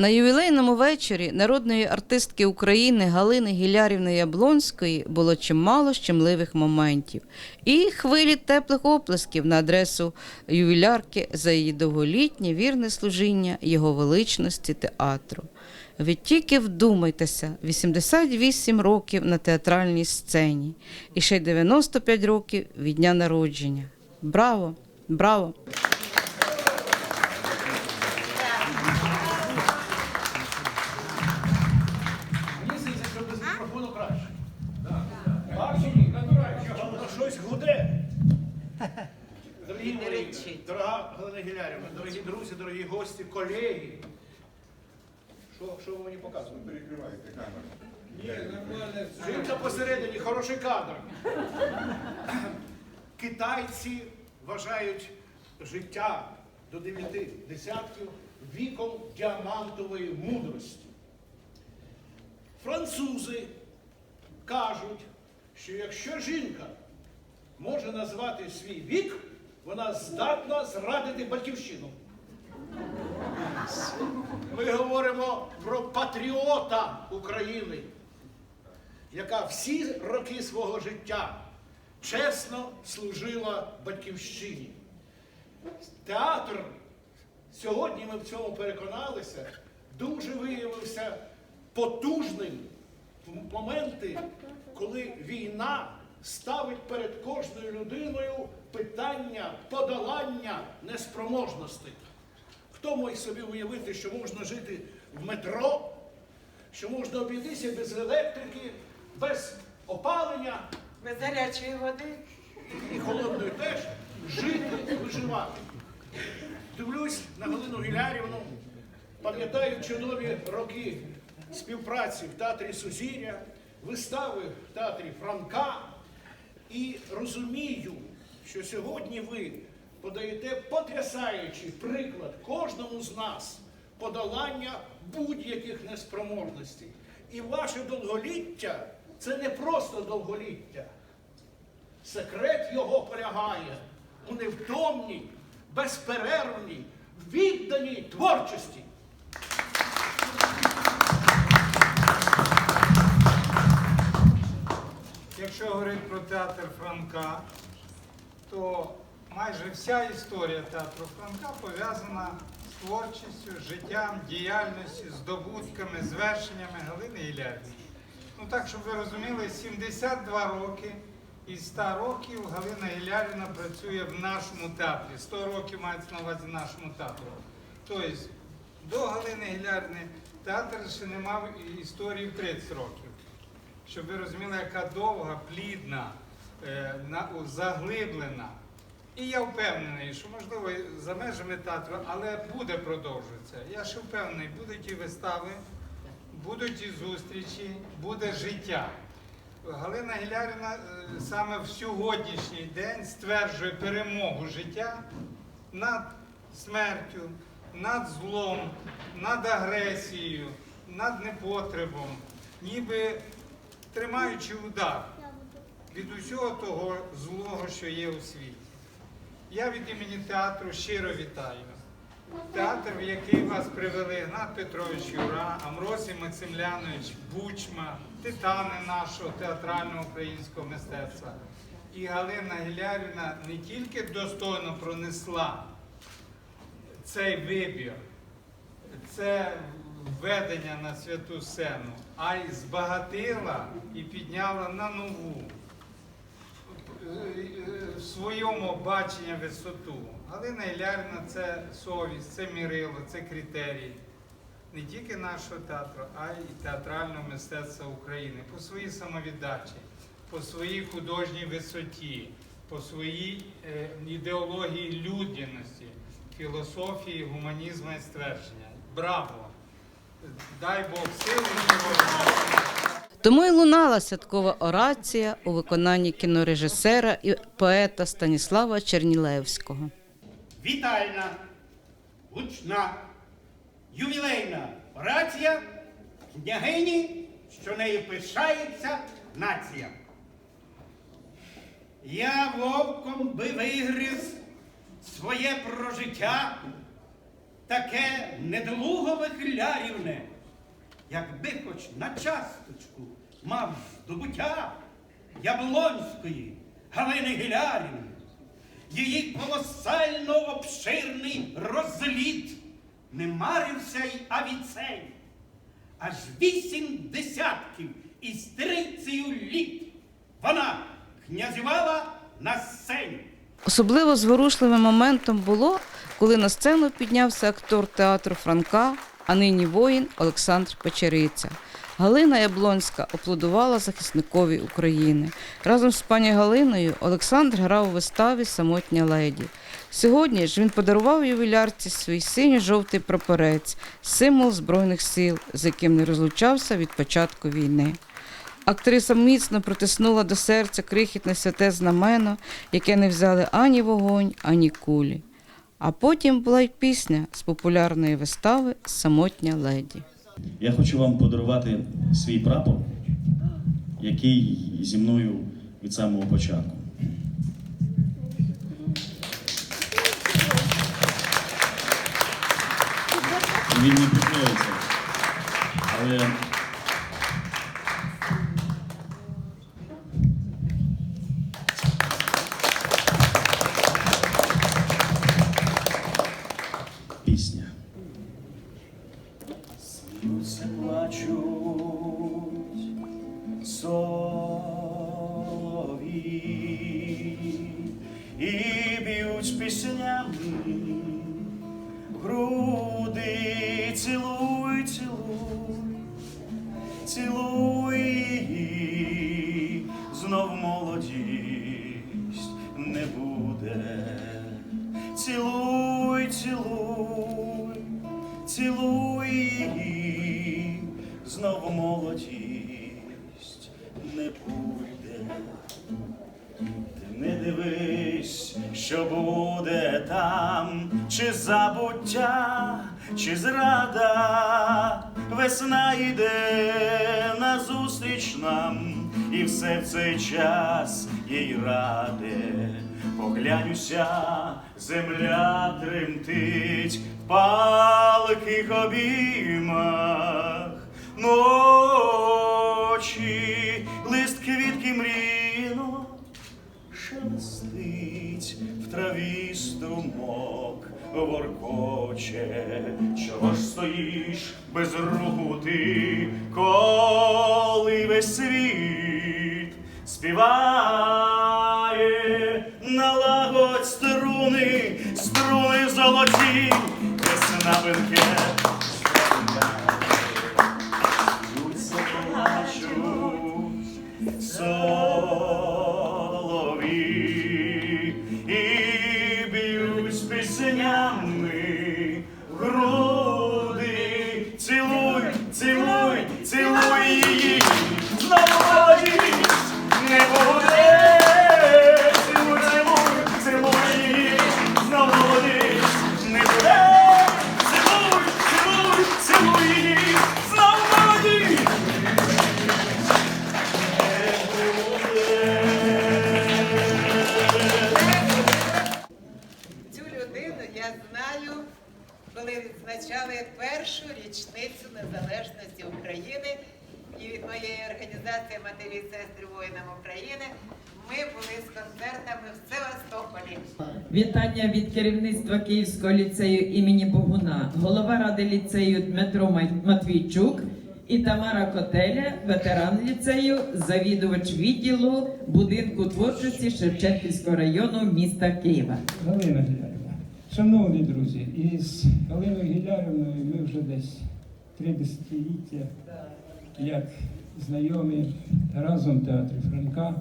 На ювілейному вечорі народної артистки України Галини Гілярівни Яблонської було чимало щемливих моментів і хвилі теплих оплесків на адресу ювілярки за її довголітнє вірне служіння його величності театру. Ви тільки вдумайтеся, 88 років на театральній сцені і ще й 95 років від дня народження. Браво! Браво! Мої, дорога Галина Гілярівна, дорогі друзі, дорогі гості, колеги. Що, що ви мені показуєте? Перекривайте камеру. Ні, нормально. Жінка посередині, хороший кадр. Китайці вважають життя до дев'яти десятків віком діамантової мудрості. Французи кажуть, що якщо жінка може назвати свій вік, вона здатна зрадити батьківщину. Ми говоримо про патріота України, яка всі роки свого життя чесно служила батьківщині. Театр, сьогодні ми в цьому переконалися, дуже виявився потужним в моменти, коли війна ставить перед кожною людиною питання подолання неспроможності. Хто міг собі уявити, що можна жити в метро, що можна обійтися без електрики, без опалення Без гарячої води. і холодної теж жити, і виживати. Дивлюсь на Галину Гілярівну, пам'ятаю чудові роки співпраці в театрі Сузір'я, вистави в театрі Франка і розумію, що сьогодні ви подаєте потрясаючий приклад кожному з нас подолання будь-яких неспроможностей. І ваше довголіття це не просто довголіття. Секрет його полягає у невтомній, безперервній, відданій творчості. Якщо говорити про театр Франка, то майже вся історія театру Франка пов'язана з творчістю, життям, діяльністю, здобутками, звершеннями Галини Ілярівни. Ну так, щоб ви розуміли, 72 роки із 100 років Галина Ілярівна працює в нашому театрі. 100 років мається на увазі нашому театру. Тобто до Галини Гілярівни театр ще не мав історії в 30 років щоб ви розуміли, яка довга, плідна, заглиблена. І я впевнений, що можливо за межами театру, але буде продовжуватися. Я ще впевнений, будуть і вистави, будуть і зустрічі, буде життя. Галина Гілярівна е, саме в сьогоднішній день стверджує перемогу життя над смертю, над злом, над агресією, над непотребом, ніби тримаючи удар від усього того злого, що є у світі. Я від імені театру щиро вітаю. Театр, в який вас привели Гнат Петрович Юра, Амросій Максимлянович, Бучма, титани нашого театрального українського мистецтва. І Галина Гілярівна не тільки достойно пронесла цей вибір, це введення на святу сцену, а й збагатила і підняла на нову в своєму баченні висоту. Галина Ілярівна це совість, це мірило, це критерій не тільки нашого театру, а й театрального мистецтва України по своїй самовіддачі, по своїй художній висоті, по своїй е, ідеології людяності, філософії, гуманізму і ствердження. Браво! Дай Бог сили! Тому і лунала святкова орація у виконанні кінорежисера і поета Станіслава Чернілевського. вітальна, гучна, ювілейна орація княгині, що нею пишається нація. Я вовком би вигриз своє прожиття, таке недолугове хилярівне, якби хоч на часточку мав здобуття Яблонської Галини Гілярівни, її колосально обширний розліт не марився й авіцей. Аж вісім десятків із тридцею літ вона князювала на сцені. Особливо зворушливим моментом було, коли на сцену піднявся актор театру Франка, а нині воїн Олександр Печериця. Галина Яблонська аплодувала захисникові України. Разом з пані Галиною Олександр грав у виставі Самотня леді. Сьогодні ж він подарував ювілярці свій синьо-жовтий прапорець, символ Збройних сил, з яким не розлучався від початку війни. Актриса міцно притиснула до серця крихітне святе знамено, яке не взяли ані вогонь, ані кулі. А потім була й пісня з популярної вистави Самотня леді. Я хочу вам подарувати свій прапор, який зі мною від самого початку. Він не приклеїться. Але знов молодість не буде. Ти не дивись, що буде там, чи забуття, чи зрада, весна йде назустріч нам, і все в цей час їй раде. Поглянюся, земля тремтить в палких обіймах ночі, лист квітки мріно шелестить в траві струмок воркоче, чого ж стоїш без руху ти, коли весь світ співає, налагодь струни, струни золоті, весна бенкет. Організації Матері сестри воїнам України. Ми були з концертами в Севастополі. Вітання від керівництва Київського ліцею імені Богуна, голова ради ліцею Дмитро Матвійчук і Тамара Котеля, ветеран ліцею, завідувач відділу будинку творчості Шевченківського району міста Києва. Галина Гілярівна, шановні друзі, із Галиною Гілярівною ми вже десь три десятиліття, як знайомі разом в театрі Франка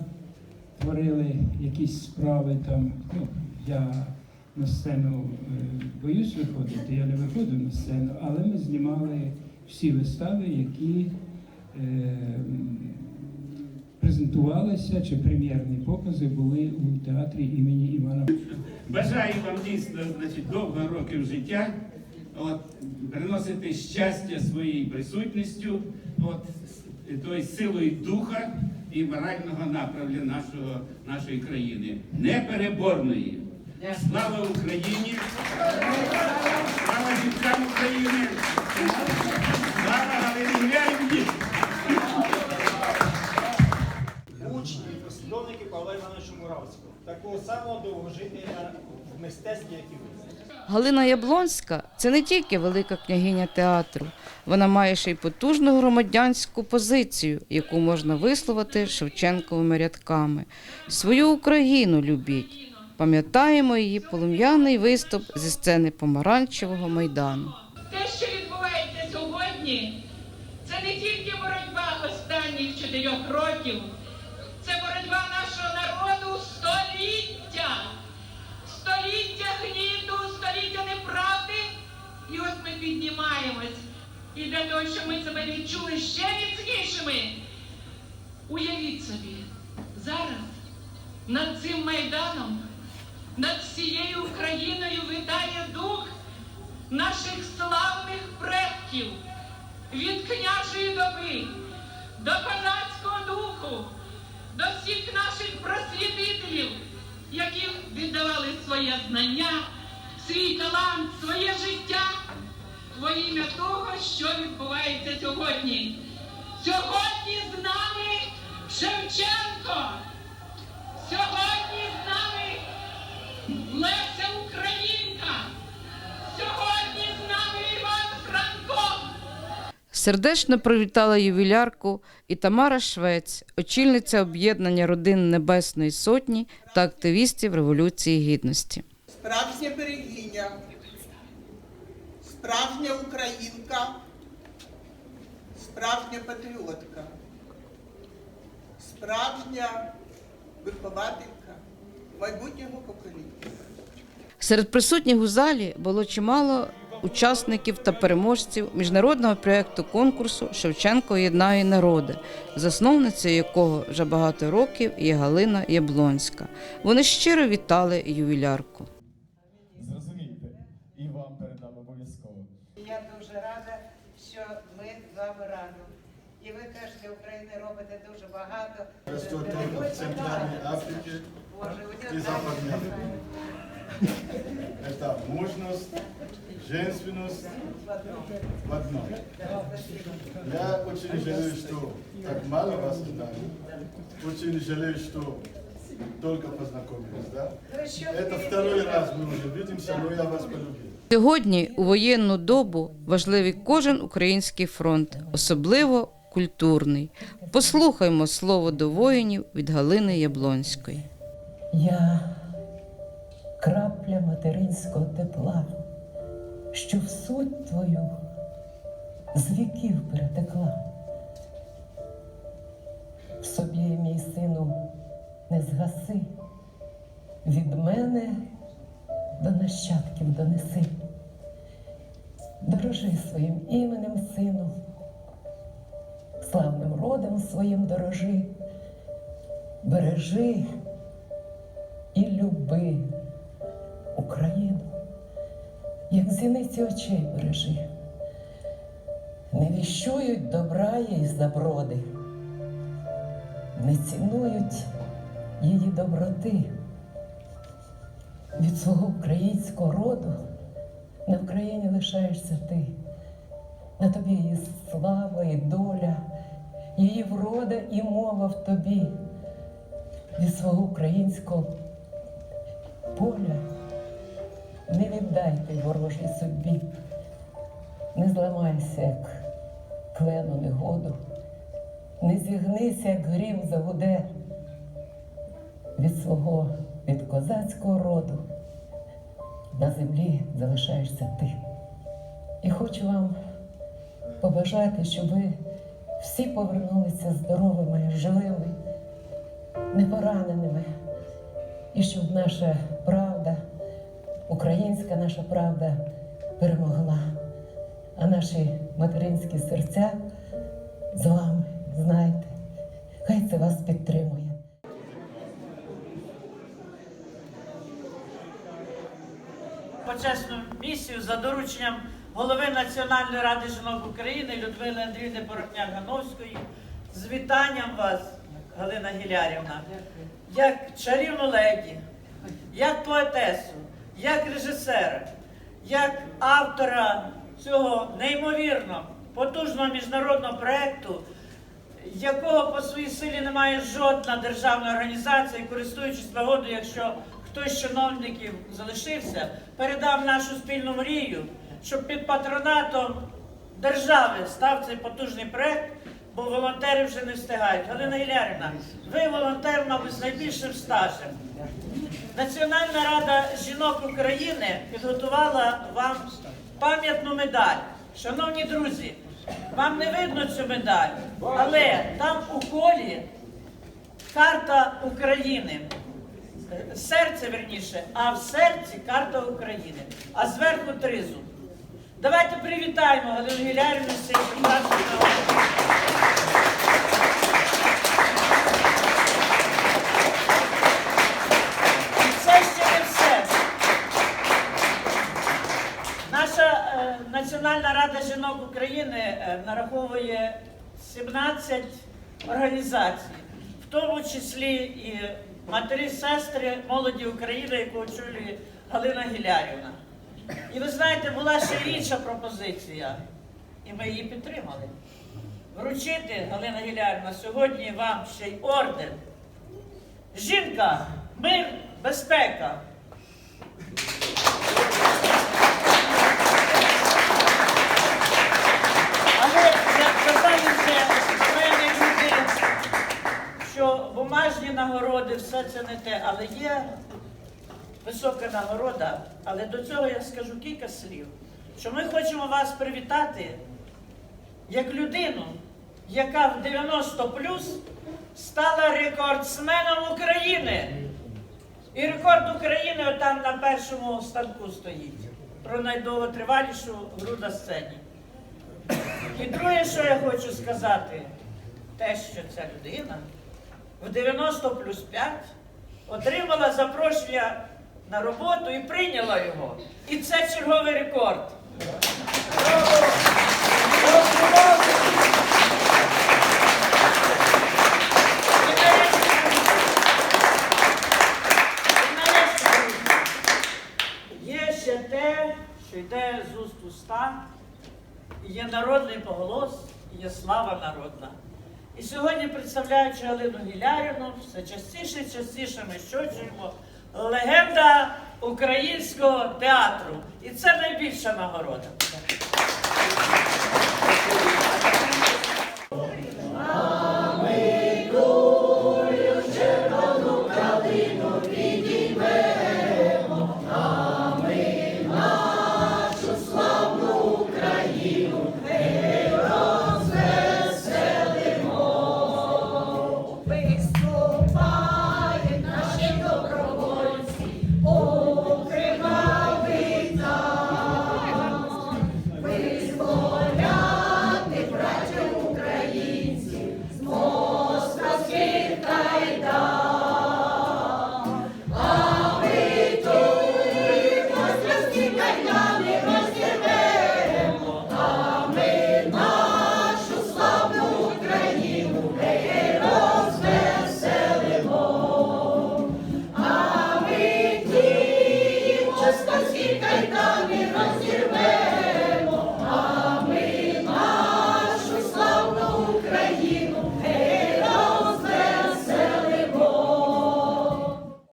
творили якісь справи там. Ну, я на сцену е, боюсь виходити, я не виходив на сцену, але ми знімали всі вистави, які е, презентувалися чи прем'єрні покази були у театрі імені Івана Бажаю вам дійсно значить, довго років життя, от, приносити щастя своєю присутністю, от, тобто силою духа і морального направлення нашого, нашої країни. Непереборної. Слава Україні! Слава України. Слава Галині. Учні послідовники Павла Івановича Муравського, такого самого довгожителя в мистецтві, як і ви. Галина Яблонська це не тільки велика княгиня театру, вона має ще й потужну громадянську позицію, яку можна висловити Шевченковими рядками. Свою Україну любіть. Пам'ятаємо її полум'яний виступ зі сцени Помаранчевого майдану. Те, що відбувається сьогодні, це не тільки боротьба останніх чотирьох років, І для того, щоб ми себе відчули ще міцнішими, уявіть собі, зараз над цим майданом, над всією Україною витає дух наших славних предків від княжої доби до козацького духу, до всіх наших просвітителів, які віддавали своє знання, свій талант, своє життя во ім'я того, що відбувається сьогодні. Сьогодні з нами Шевченко. Сьогодні з нами Леся Українка. Сьогодні з нами Іван Франко. Сердечно привітала ювілярку і Тамара Швець, очільниця об'єднання родин Небесної Сотні та активістів Революції Гідності. справжня берегиня, справжня українка, справжня патріотка, справжня вихователька майбутнього покоління. Серед присутніх у залі було чимало учасників та переможців міжнародного проєкту конкурсу Шевченко єднає народи, засновницею якого вже багато років є Галина Яблонська. Вони щиро вітали ювілярку. Зрозумійте, і вам передам обов'язково. Я дуже рада, що ми з вами разом. І ви теж для України робите дуже багато. Растет только в Центральной Африке Боже, у нього и Западной Африке. Это мужность, женственность в одном. Я очень жалею, что так мало вас знали. Очень жалею, что только познакомились, да? Это второй раз мы уже видимся, но я вас полюбил. Сьогодні у воєнну добу важливий кожен український фронт, особливо культурний. Послухаймо слово до воїнів від Галини Яблонської. Я крапля материнського тепла, що в суть твою з віків перетекла. В собі, мій сину, не згаси, від мене до нащадків донеси. Дорожи своїм іменем, сину, славним родом своїм дорожи, бережи і люби Україну, як зіниці очей бережи. Не віщують добра їй заброди, не цінують її доброти. Від свого українського роду на Україні лишаєшся ти. На тобі її слава і доля, її врода і мова в тобі. Від свого українського поля не віддайте ворожій судьбі, не зламайся, як клену негоду, не зігнися, як грім загуде від свого від козацького роду. На землі залишаєшся ти. І хочу вам побажати, щоб ви всі повернулися здоровими, живими, непораненими, і щоб наша правда, українська наша правда перемогла, а наші материнські серця з вами, знайте, хай це вас підтримує. почесну місію за дорученням голови Національної ради жінок України Людмили Андріївни Порохняк-Гановської з вітанням вас, Галина Гілярівна, як чарівну леді, як поетесу, як режисера, як автора цього неймовірно потужного міжнародного проєкту, якого по своїй силі немає жодна державна організація, користуючись нагодою, якщо хтось з чиновників залишився, передав нашу спільну мрію, щоб під патронатом держави став цей потужний проєкт, бо волонтери вже не встигають. Галина Гілярівна, ви волонтер, мабуть, з найбільшим стажем. Національна рада жінок України підготувала вам пам'ятну медаль. Шановні друзі, вам не видно цю медаль, але там у колі карта України. Серце верніше, а в серці карта України, а зверху тризуб. Давайте привітаємо Галину Гілярівну з цією прекрасною нагодою. І це ще не все. Наша е, Національна рада жінок України е, нараховує 17 організацій, в тому числі і матері, сестри молоді України, яку очолює Галина Гілярівна. І ви знаєте, була ще інша пропозиція, і ми її підтримали. Вручити, Галина Гілярівна, сьогодні вам ще й орден. Жінка, мир, безпека. Але вже в мене люди, що бумажні нагороди, все це не те, але є висока нагорода. Але до цього я скажу кілька слів. Що ми хочемо вас привітати як людину, яка в 90 плюс стала рекордсменом України. І рекорд України отам на першому станку стоїть. Про найдовготривалішу гру на сцені. І друге, що я хочу сказати, те, що ця людина в 90 плюс 5 отримала запрошення на роботу і прийняла його. І це черговий рекорд. Є ще те, що йде з уст уста, є народний поголос, є слава народна. І сьогодні, представляючи Галину Гілярівну, все частіше і частіше ми що чуємо легенда українського театру. І це найбільша нагорода.